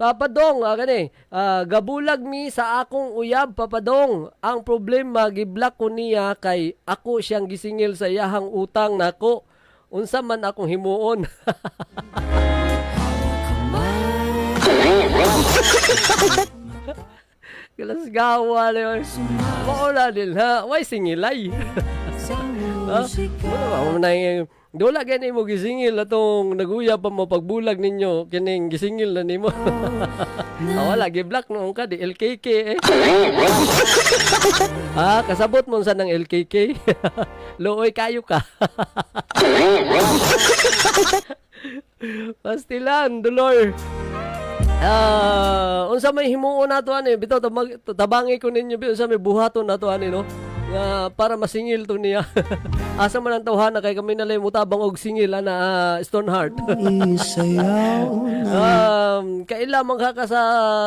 Papadong, ah, gani, ah, gabulag mi sa akong uyab, papadong. Ang problema, giblock ko niya kay ako siyang gisingil sa iyahang utang nako. Unsa man akong himuon. Kalas gawa na yun. Mauna din ha. Way singilay. ha? Wala na yung Dola gani mo gisingil atong naguya pa mo pagbulag ninyo kining gisingil na nimo. ah, wala gi-block noong ka di LKK eh. ah, kasabot mo sa ng LKK. Looy kayo ka. Pastilan, dolor. Ah, unsa may himuon nato ani bitaw tabang, tabangi ko ninyo bi unsa may buhaton nato ani no nga para masingil to niya. Asa man ang tawhana kay kami nalay mutabang og singil ana ah, Stoneheart. Um, kaila man ka ka sa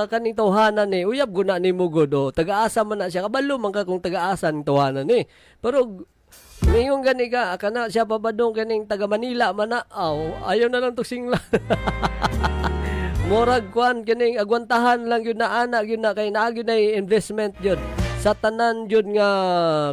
kaning tawhana ni uyab guna ni mo god oh. Taga-asa man na siya kabalo man ka kung taga-asa ni tawhana ni. Pero Ngayon gani ka, kana siya pabadong kaning taga Manila man na. Aw, ayaw na lang to singla. Murag kwan kining agwantahan lang yun na ana yun na kay naa gyud na investment yun. Sa tanan yun nga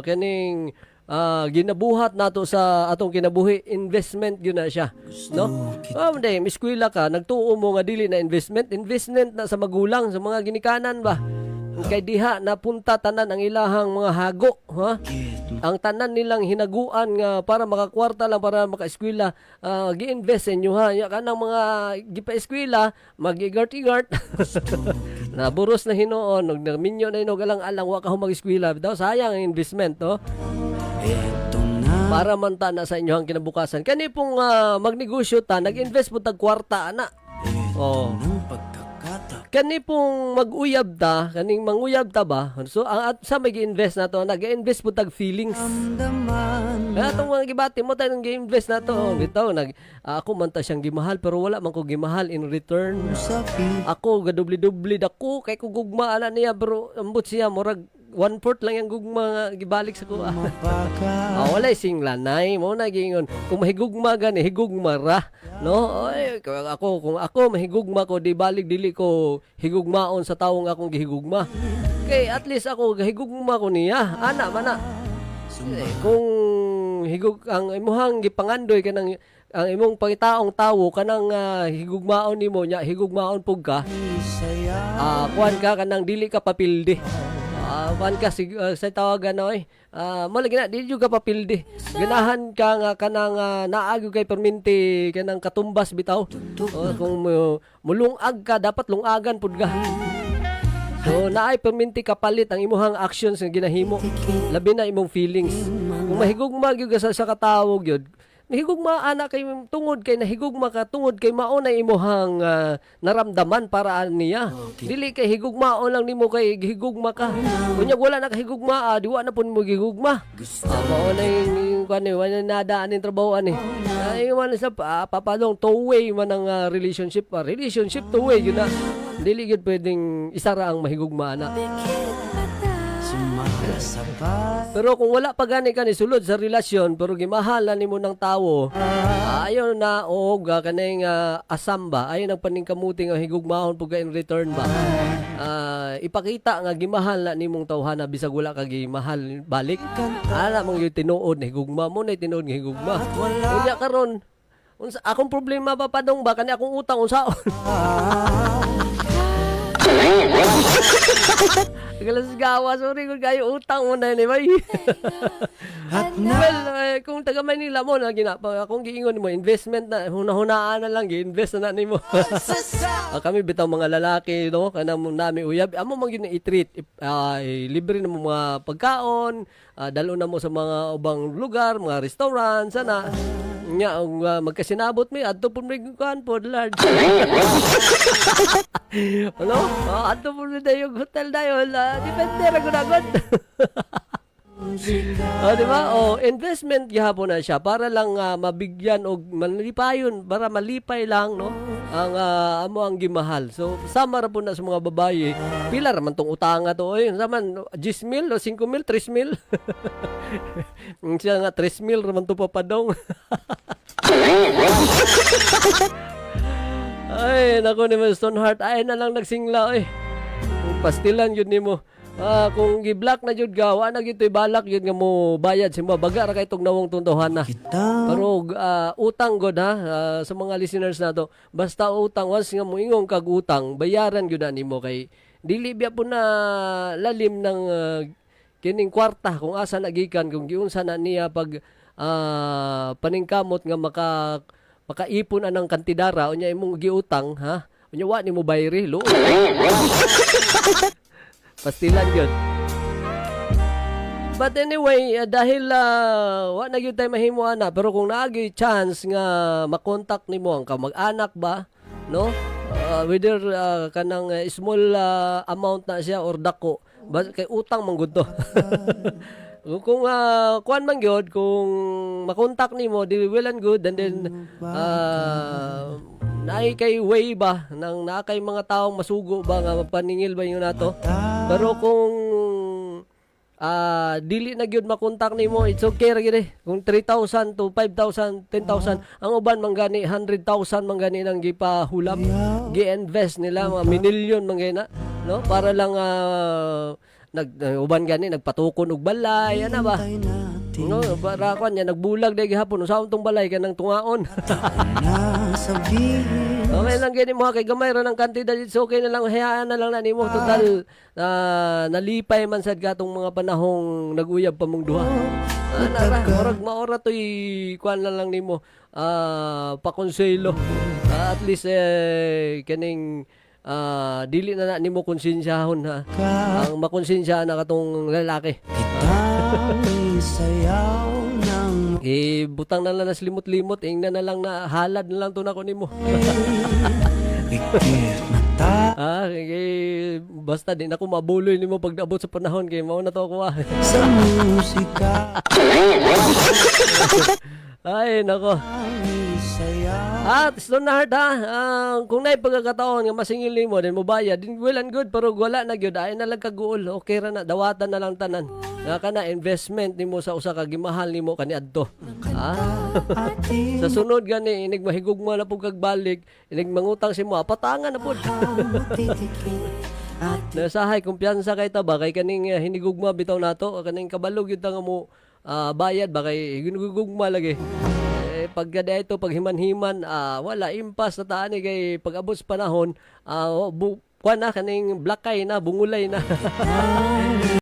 kining ah, ginabuhat nato sa atong kinabuhi investment yun na siya no? oh day miskwila ka nagtuo mo nga dili na investment investment na sa magulang sa mga ginikanan ba? Kay diha napunta tanan ang ilahang mga hago ha? Ang tanan nilang hinaguan nga para makakwarta lang para makaeskwela ah, gi-invest sa inyo ha? Ya kanang mga gipa-eskwela mag-igart-igart naburos na hinoon og naminyo na inog alang alang wa ka mag-eskwela. Daw sayang ang investment no Eto na para man ta na sa inyo ang kinabukasan. Kani pong ah, magnegosyo ta nag-invest po tag kwarta ana. Oh kani pong mag-uyab ta kaning manguyab ta ba? So ang at sa mag-invest na to nag-invest po tag feelings. Kaya itong mga gibati mo tayo gi-invest na to. Bitaw nag ah, ako man ta siyang gimahal pero wala man ko gimahal in return. Ako gadubli-dubli dako kay ko gugma ana niya pero ambot siya murag one fourth lang yung gugma nga gibalik sa kuha Ah, wala sing lanay mo na gingon. Kung mahigugma gani higugma ra, no? Oy, ako kung ako mahigugma ko di balik dili ko higugmaon sa tawong akong gihigugma. Kay at least ako gahigugma ko niya. Ana man na. Eh, kung higug ang imuhang gipangandoy kanang ang imong pangitaong tawo kanang ah, higugmaon nimo nya higugmaon pug ka ah kuan ka kanang dili ka papilde ah kuan ka sig ah, sa tawagan na oy. Ah mo lagi na dili juga papilde ganahan ka nga kanang uh, naagyo kay perminti kanang katumbas bitaw. Oh, kung mo- mulungag ka dapat lungagan pud ka. So naay perminti kapalit ang imuhang actions nga ginahimo. Labi na imong feelings. kung mahigugma gyud sa, sa katawog gyud Nahigugma ana kay tungod kay nahigugma ka tungod kay mao na imuhang ah, naramdaman para niya. Dili kay higugmaon lang nimo kay higugma ka. Kunya wala na kahigugma, ah, diwa na pud mo gihugma. Ah, mao na yung, kani wala na daan ning trabaho ani. Ay man sa pa, papadong two way man ang ah, relationship, ah, relationship two way yun na. Dili gyud pwedeng isara ang mahigugma na. Pero kung wala pa gani ka ni sulod sa relasyon pero gimahal na nimo ng tawo, ayo na og uh, kaning ah, asam ba, ayo nang paningkamuti nga higugmahon pug in return ba. Ah, ipakita nga gimahal na nimong tawhana bisag wala ka gimahal balik. Ana mong yung tinuod na higugma mo na tinuod nga higugma. Unya karon unsa akong problema pa padong ba kani akong utang unsaon? Galas gawa, sorry kung kayo utang mo na ni bay. At na well, eh, kung taga Manila mo na ginapa, kung giingon mo investment na hunahunaan na lang gi-invest na na nimo. Ah, kami bitaw mga lalaki no kanang nami uyab amo man gyud i-treat i- libre na mo mga pagkaon, ah, dalo na mo sa mga ubang lugar, mga restaurant sana. Nya ang ah, magkasinabot mi adto pud mi kuan pod large. ano? Ah, adto pud mi dayo hotel dayo. Uh, depende ra gud agad. Oh, di ba? Oh, investment gihapon na siya para lang ah, mabigyan og manlipayon, para malipay lang no ang ah, amo ang gimahal. So sama ra po na sa mga babae. Pila ra man tong utanga to oy. Saman 10 mil o 5 mil, 3 mil. Siya nga 3 mil ra man to papadong. Ay, naku ni mo, Stoneheart. Ay na lang nagsingla, eh. Pastilan yun ni mo. Ah, kung gi-block na jud gawa na gito'y balak yun nga mo bayad si mo baga ra kay tong nawong tunduhan na. Kita Pero ah, utang god ha ah, sa mga listeners nato. Basta utang once nga mo ingong kag utang, bayaran gyud na nimo kay dili biya po na lalim ng ah, kining kwarta kung asa nagikan kung giunsa na niya pag ah, paningkamot nga maka makaipon anang kantidara unya imong giutang ha. Unya wa nimo bayri lo. Pastilan yun. But anyway, uh, dahil uh, wa na gyud tay mahimo ana, pero kung naagi chance nga makontak nimo ang kamag-anak ba, no? Uh, whether uh, kanang uh, small uh, amount na siya or dako, ba, kay utang man gud to. kung uh, kuan man gyud kung makontak nimo di well and good and then uh, naay kay way ba nang naa kay mga taong masugo ba nga mapaningil ba yun nato pero kung ah dili na gyud makontak nimo, it's okay ra gyud eh. Kung 3,000 to 5,000, 10,000, ang uban man gani 100,000 man gani nang gipahulap, gi-invest nila mga minilyon man gani na, no? Para lang ah, nag uh, uban gani nagpatukon og balay, ana ba? Natin No, para kwan niya nagbulag dai gihapon usaon tong balay kanang tungaon. na sabihin Okay lang gani mo kay gamay ra ng kantidad it's okay na lang hayaan na lang na nimo total na nalipay man sad katong mga panahong naguyab pa mong duha. Ana ra murag maora toy kuan na lang nimo ah pakonselo. Ah, at least eh kaning ah dili na na nimo konsensyahon ha. ka Ang makonsensya na katong lalaki. Kitang isayaw ng Eh butang na lang na limot-limot ingna na lang na halad na lang to na. Ikit mata Ah, kay basta din ako mabuloy nimo pag naabot sa panahon kay mao na to ako ah. sa musika Ay, nako. At Stone Heart ha, ah, kung naay pagkakataon nga masingil nimo din mo bayad, din well and good pero wala na gyud ay na lang kaguol. Okay ra na dawatan na lang tanan. Nga kana investment nimo sa usa ka gimahal nimo kaniadto. Ah. ating sa sunod gani inig mahigugma na pug kag balik, inig mangutang si mo, patangan na pud. Nasahay kumpiyansa kay ta ba kay kaning uh, hinigugma bitaw nato kaning kabalog yun ta nga mo ah, bayad ba kay hinigugma lagi. Pag gada ito pag himan-himan ah, wala impas na taan eh, kay pag abot sa panahon ah, bu- na kaning blakay na bungulay na.